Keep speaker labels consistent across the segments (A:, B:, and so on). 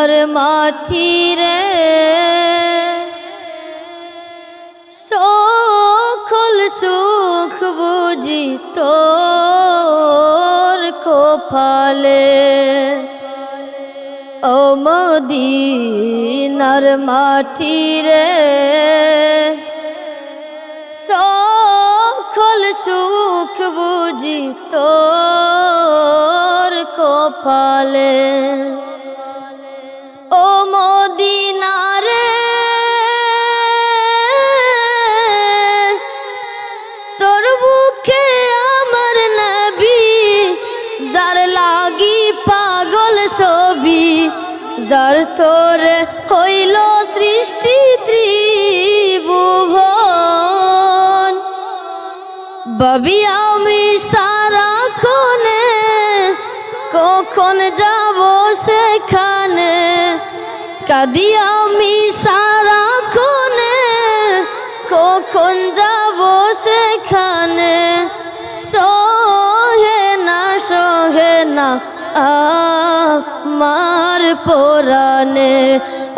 A: মদিনার মাটি রে। সকল সুখ বুঝি তোর কোফালে ও মদিনার মাটি রে। সকল সুখ বুঝি তোর কপালে। যার তোর হইল সৃষ্টি ত্রিভুবন। বাবি আমি সারাক্ষণে কখন যাব সেখানে? কাদি আমি সারাক্ষণে কখন আমার পোরানে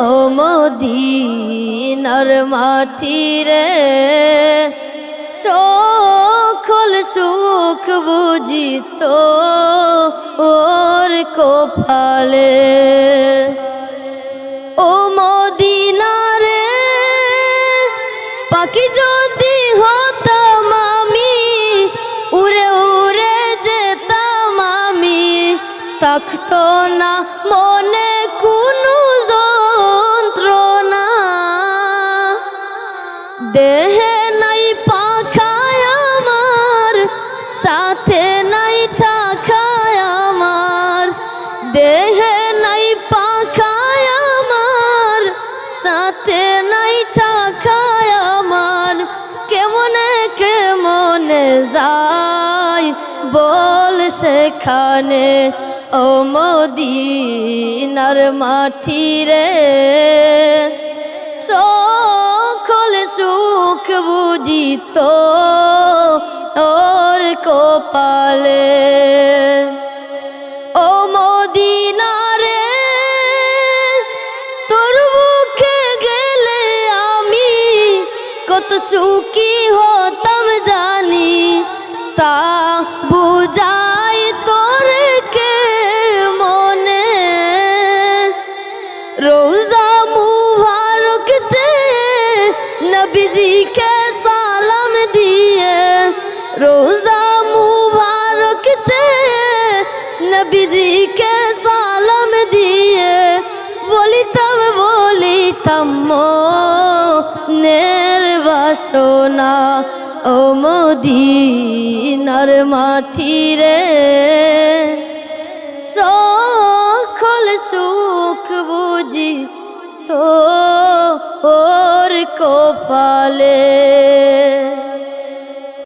A: ও মদিনার মাটি রে সখল সুখ বুঝিত ওর কোপালে। ও মদিনারে পাখি যদি হতাম আমি, উড়ে উড়ে যেতাম আমি, থাকতো না দেহে নাই পাখায় আমার, সাথে নাই ঠাখায় আমার। দেহে নাই পাখায় আমার, সাথে নাই ঠাখায় আমার। কেমনে কেমনে যাই বল সেখানে? ও মদিনার মাটি রে সকল সুখ বুঝিত ওর কপালে। ও মদিনারে, তোর মুখে গেলে আমি কত সুখী হতাম জানি, তা বুঝাই নবীজি কে সালাম দিয়ে রোজা মুবারক যে নবীজি কে সালাম দিয়ে বলিতাম বলিতাম নের বাসনা ও মদিনার মাটি রে। সকল সুখ বুঝি তো মোর কপালে